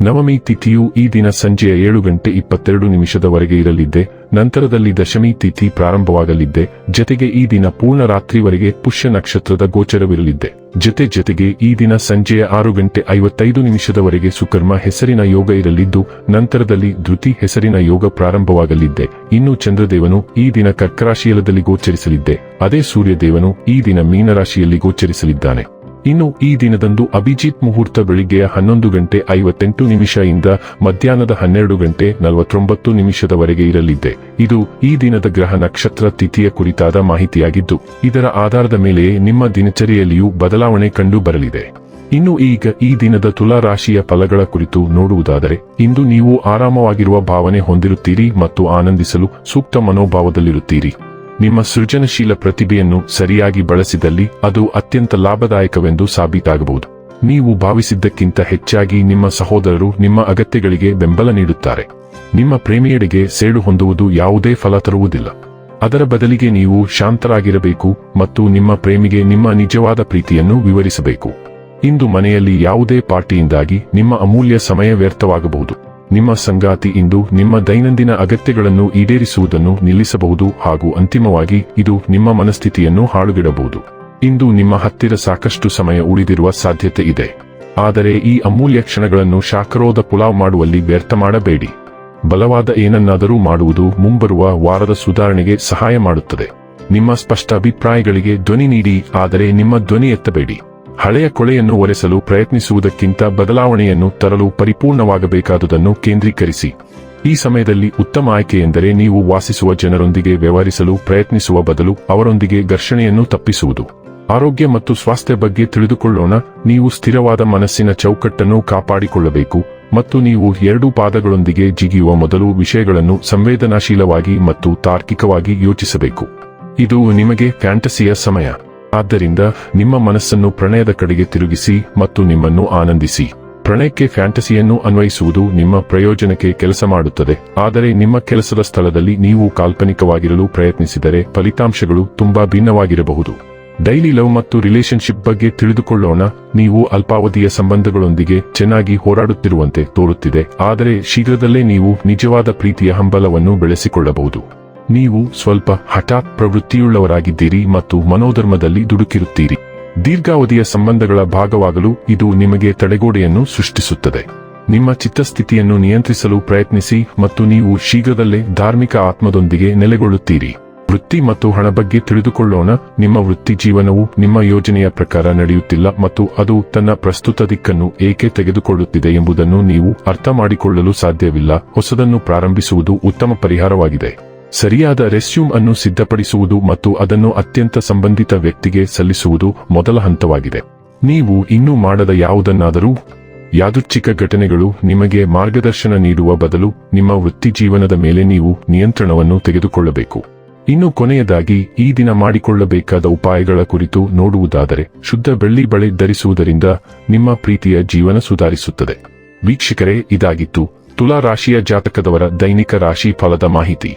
ನವಮಿ ತಿಥಿಯು ಈ ದಿನ ಸಂಜೆಯ ಏಳು ಗಂಟೆ ಇಪ್ಪತ್ತೆರಡು ನಿಮಿಷದವರೆಗೆ ಇರಲಿದ್ದೆ, ನಂತರದಲ್ಲಿ ದಶಮಿ ತಿಥಿ ಪ್ರಾರಂಭವಾಗಲಿದ್ದೆ, ಜತೆಗೆ ಈ ದಿನ ಪೂರ್ಣ ರಾತ್ರಿವರೆಗೆ ಪುಷ್ಯ ನಕ್ಷತ್ರದ ಗೋಚರವಿರಲಿದ್ದೆ. ಜತೆ ಜತೆಗೆ ಈ ದಿನ ಸಂಜೆಯ ಆರು ಗಂಟೆ ಐವತ್ತೈದು ನಿಮಿಷದವರೆಗೆ ಸುಕರ್ಮ ಹೆಸರಿನ ಯೋಗ ಇರಲಿದ್ದು, ನಂತರದಲ್ಲಿ ಧೃತಿ ಹೆಸರಿನ ಯೋಗ ಪ್ರಾರಂಭವಾಗಲಿದ್ದೆ. ಇನ್ನು ಚಂದ್ರದೇವನು ಈ ದಿನ ಕರ್ಕರಾಶಿಯಲದಲ್ಲಿ ಗೋಚರಿಸಲಿದ್ದೆ. ಅದೇ ಸೂರ್ಯದೇವನು ಈ ದಿನ ಮೀನರಾಶಿಯಲ್ಲಿ ಗೋಚರಿಸಲಿದ್ದಾನೆ. ಇನ್ನು ಈ ದಿನದಂದು ಅಭಿಜಿತ್ ಮುಹೂರ್ತ ಬೆಳಿಗ್ಗೆಯ ಹನ್ನೊಂದು ಗಂಟೆ ಐವತ್ತೆಂಟು ನಿಮಿಷದಿಂದ ಮಧ್ಯಾಹ್ನದ ಹನ್ನೆರಡು ಗಂಟೆ ನಲವತ್ತೊಂಬತ್ತು ನಿಮಿಷದವರೆಗೆ ಇರಲಿದೆ. ಇದು ಈ ದಿನದ ಗ್ರಹ ನಕ್ಷತ್ರ ತಿಥಿಯ ಕುರಿತಾದ ಮಾಹಿತಿಯಾಗಿದ್ದು, ಇದರ ಆಧಾರದ ಮೇಲೆಯೇ ನಿಮ್ಮ ದಿನಚರಿಯಲ್ಲಿಯೂ ಬದಲಾವಣೆ ಕಂಡು ಬರಲಿದೆ. ಇನ್ನು ಈಗ ಈ ದಿನದ ತುಲಾ ರಾಶಿಯ ಫಲಗಳ ಕುರಿತು ನೋಡುವುದಾದರೆ, ಇಂದು ನೀವು ಆರಾಮವಾಗಿರುವ ಭಾವನೆ ಹೊಂದಿರುತ್ತೀರಿ ಮತ್ತು ಆನಂದಿಸಲು ಸೂಕ್ತ ಮನೋಭಾವದಲ್ಲಿರುತ್ತೀರಿ. ನಿಮ್ಮ ಸೃಜನಶೀಲ ಪ್ರತಿಭೆಯನ್ನು ಸರಿಯಾಗಿ ಬಳಸಿದಲ್ಲಿ ಅದು ಅತ್ಯಂತ ಲಾಭದಾಯಕವೆಂದು ಸಾಬೀತಾಗಬಹುದು. ನೀವು ಭಾವಿಸಿದ್ದಕ್ಕಿಂತ ಹೆಚ್ಚಾಗಿ ನಿಮ್ಮ ಸಹೋದರರು ನಿಮ್ಮ ಅಗತ್ಯಗಳಿಗೆ ಬೆಂಬಲ ನೀಡುತ್ತಾರೆ. ನಿಮ್ಮ ಪ್ರೇಮಿಯಡೆಗೆ ಸೇಡು ಹೊಂದುವುದು ಯಾವುದೇ ಫಲ ತರುವುದಿಲ್ಲ. ಅದರ ಬದಲಿಗೆ ನೀವು ಶಾಂತರಾಗಿರಬೇಕು ಮತ್ತು ನಿಮ್ಮ ಪ್ರೇಮಿಗೆ ನಿಮ್ಮ ನಿಜವಾದ ಪ್ರೀತಿಯನ್ನು ವಿವರಿಸಬೇಕು. ಇಂದು ಮನೆಯಲ್ಲಿ ಯಾವುದೇ ಪಾರ್ಟಿಯಿಂದಾಗಿ ನಿಮ್ಮ ಅಮೂಲ್ಯ ಸಮಯ ವ್ಯರ್ಥವಾಗಬಹುದು. ನಿಮ್ಮ ಸಂಗಾತಿ ಇಂದು ನಿಮ್ಮ ದೈನಂದಿನ ಅಗತ್ಯಗಳನ್ನು ಈಡೇರಿಸುವುದನ್ನು ನಿಲ್ಲಿಸಬಹುದು ಹಾಗೂ ಅಂತಿಮವಾಗಿ ಇದು ನಿಮ್ಮ ಮನಸ್ಥಿತಿಯನ್ನು ಹಾಳುಗಿಡಬಹುದು. ಇಂದು ನಿಮ್ಮ ಹತ್ತಿರ ಸಾಕಷ್ಟು ಸಮಯ ಉಳಿದಿರುವ ಸಾಧ್ಯತೆ ಇದೆ. ಆದರೆ ಈ ಅಮೂಲ್ಯ ಕ್ಷಣಗಳನ್ನು ಶಾಖರೋಧ ಪುಲಾವ್ ಮಾಡುವಲ್ಲಿ ವ್ಯರ್ಥ ಮಾಡಬೇಡಿ. ಬಲವಾದ ಏನನ್ನಾದರೂ ಮಾಡುವುದು ಮುಂಬರುವ ವಾರದ ಸುಧಾರಣೆಗೆ ಸಹಾಯ ಮಾಡುತ್ತದೆ. ನಿಮ್ಮ ಸ್ಪಷ್ಟ ಅಭಿಪ್ರಾಯಗಳಿಗೆ ಧ್ವನಿ ನೀಡಿ, ಆದರೆ ನಿಮ್ಮ ಧ್ವನಿ ಎತ್ತಬೇಡಿ. ಹಳೆಯ ಕೊಳೆಯನ್ನು ಒರೆಸಲು ಪ್ರಯತ್ನಿಸುವುದಕ್ಕಿಂತ ಬದಲಾವಣೆಯನ್ನು ತರಲು ಪರಿಪೂರ್ಣವಾಗಬೇಕಾದುದನ್ನು ಕೇಂದ್ರೀಕರಿಸಿ. ಈ ಸಮಯದಲ್ಲಿ ಉತ್ತಮ ಆಯ್ಕೆ ಎಂದರೆ ನೀವು ವಾಸಿಸುವ ಜನರೊಂದಿಗೆ ವ್ಯವಹರಿಸಲು ಪ್ರಯತ್ನಿಸುವ ಬದಲು ಅವರೊಂದಿಗೆ ಘರ್ಷಣೆಯನ್ನು ತಪ್ಪಿಸುವುದು. ಆರೋಗ್ಯ ಮತ್ತು ಸ್ವಾಸ್ಥ್ಯ ಬಗ್ಗೆ ತಿಳಿದುಕೊಳ್ಳೋಣ. ನೀವು ಸ್ಥಿರವಾದ ಮನಸ್ಸಿನ ಚೌಕಟ್ಟನ್ನು ಕಾಪಾಡಿಕೊಳ್ಳಬೇಕು ಮತ್ತು ನೀವು ಎರಡೂ ಪಾದಗಳೊಂದಿಗೆ ಜಿಗಿಯುವ ಮೊದಲು ವಿಷಯಗಳನ್ನು ಸಂವೇದನಾಶೀಲವಾಗಿ ಮತ್ತು ತಾರ್ಕಿಕವಾಗಿ ಯೋಚಿಸಬೇಕು. ಇದು ನಿಮಗೆ ಫ್ಯಾಂಟಸಿಯ ಸಮಯ. ಆದ್ದರಿಂದ ನಿಮ್ಮ ಮನಸ್ಸನ್ನು ಪ್ರಣಯದ ಕಡೆಗೆ ತಿರುಗಿಸಿ ಮತ್ತು ನಿಮ್ಮನ್ನು ಆನಂದಿಸಿ. ಪ್ರಣಯಕ್ಕೆ ಫ್ಯಾಂಟಸಿಯನ್ನು ಅನ್ವಯಿಸುವುದು ನಿಮ್ಮ ಪ್ರಯೋಜನಕ್ಕೆ ಕೆಲಸ ಮಾಡುತ್ತದೆ. ಆದರೆ ನಿಮ್ಮ ಕೆಲಸದ ಸ್ಥಳದಲ್ಲಿ ನೀವು ಕಾಲ್ಪನಿಕವಾಗಿರಲು ಪ್ರಯತ್ನಿಸಿದರೆ ಫಲಿತಾಂಶಗಳು ತುಂಬಾ ಭಿನ್ನವಾಗಿರಬಹುದು. ಡೈಲಿ ಲವ್ ಮತ್ತು ರಿಲೇಶನ್ಶಿಪ್ ಬಗ್ಗೆ ತಿಳಿದುಕೊಳ್ಳೋಣ. ನೀವು ಅಲ್ಪಾವಧಿಯ ಸಂಬಂಧಗಳೊಂದಿಗೆ ಚೆನ್ನಾಗಿ ಹೋರಾಡುತ್ತಿರುವಂತೆ ತೋರುತ್ತಿದೆ. ಆದರೆ ಶೀಘ್ರದಲ್ಲೇ ನೀವು ನಿಜವಾದ ಪ್ರೀತಿಯ ಹಂಬಲವನ್ನು ಬೆಳೆಸಿಕೊಳ್ಳಬಹುದು. ನೀವು ಸ್ವಲ್ಪ ಹಠಾತ್ ಪ್ರವೃತ್ತಿಯುಳ್ಳವರಾಗಿದ್ದೀರಿ ಮತ್ತು ಮನೋಧರ್ಮದಲ್ಲಿ ದುಡುಕಿರುತ್ತೀರಿ. ದೀರ್ಘಾವಧಿಯ ಸಂಬಂಧಗಳ ಭಾಗವಾಗಲು ಇದು ನಿಮಗೆ ತಡೆಗೋಡೆಯನ್ನು ಸೃಷ್ಟಿಸುತ್ತದೆ. ನಿಮ್ಮ ಚಿತ್ತಸ್ಥಿತಿಯನ್ನು ನಿಯಂತ್ರಿಸಲು ಪ್ರಯತ್ನಿಸಿ ಮತ್ತು ನೀವು ಶೀಘ್ರದಲ್ಲೇ ಧಾರ್ಮಿಕ ಆತ್ಮದೊಂದಿಗೆ ನೆಲೆಗೊಳ್ಳುತ್ತೀರಿ. ವೃತ್ತಿ ಮತ್ತು ಹಣ ಬಗ್ಗೆ ತಿಳಿದುಕೊಳ್ಳೋಣ. ನಿಮ್ಮ ವೃತ್ತಿ ಜೀವನವು ನಿಮ್ಮ ಯೋಜನೆಯ ಪ್ರಕಾರ ನಡೆಯುತ್ತಿಲ್ಲ ಮತ್ತು ಅದು ತನ್ನ ಪ್ರಸ್ತುತ ದಿಕ್ಕನ್ನು ಏಕೆ ತೆಗೆದುಕೊಳ್ಳುತ್ತಿದೆ ಎಂಬುದನ್ನು ನೀವು ಅರ್ಥ ಮಾಡಿಕೊಳ್ಳಲು ಸಾಧ್ಯವಿಲ್ಲ. ಹೊಸದನ್ನು ಪ್ರಾರಂಭಿಸುವುದು ಉತ್ತಮ ಪರಿಹಾರವಾಗಿದೆ. ಸರಿಯಾದ ರೆಸ್ಯೂಮ್ ಅನ್ನು ಸಿದ್ಧಪಡಿಸುವುದು ಮತ್ತು ಅದನ್ನು ಅತ್ಯಂತ ಸಂಬಂಧಿತ ವ್ಯಕ್ತಿಗೆ ಸಲ್ಲಿಸುವುದು ಮೊದಲ ಹಂತವಾಗಿದೆ. ನೀವು ಇನ್ನೂ ಮಾಡದ ಯಾವುದನ್ನಾದರೂ, ಯಾದೃಚ್ಛಿಕ ಘಟನೆಗಳು ನಿಮಗೆ ಮಾರ್ಗದರ್ಶನ ನೀಡುವ ಬದಲು ನಿಮ್ಮ ವೃತ್ತಿ ಜೀವನದ ಮೇಲೆ ನೀವು ನಿಯಂತ್ರಣವನ್ನು ತೆಗೆದುಕೊಳ್ಳಬೇಕು. ಇನ್ನು ಕೊನೆಯದಾಗಿ, ಈ ದಿನ ಮಾಡಿಕೊಳ್ಳಬೇಕಾದ ಉಪಾಯಗಳ ಕುರಿತು ನೋಡುವುದಾದರೆ, ಶುದ್ಧ ಬೆಳ್ಳಿ ಬಳೆ ಧರಿಸುವುದರಿಂದ ನಿಮ್ಮ ಪ್ರೀತಿಯ ಜೀವನ ಸುಧಾರಿಸುತ್ತದೆ. ವೀಕ್ಷಕರೇ, ಇದಾಗಿತ್ತು ತುಲಾ ರಾಶಿಯ ಜಾತಕದವರ ದೈನಿಕ ರಾಶಿ ಫಲದ ಮಾಹಿತಿ.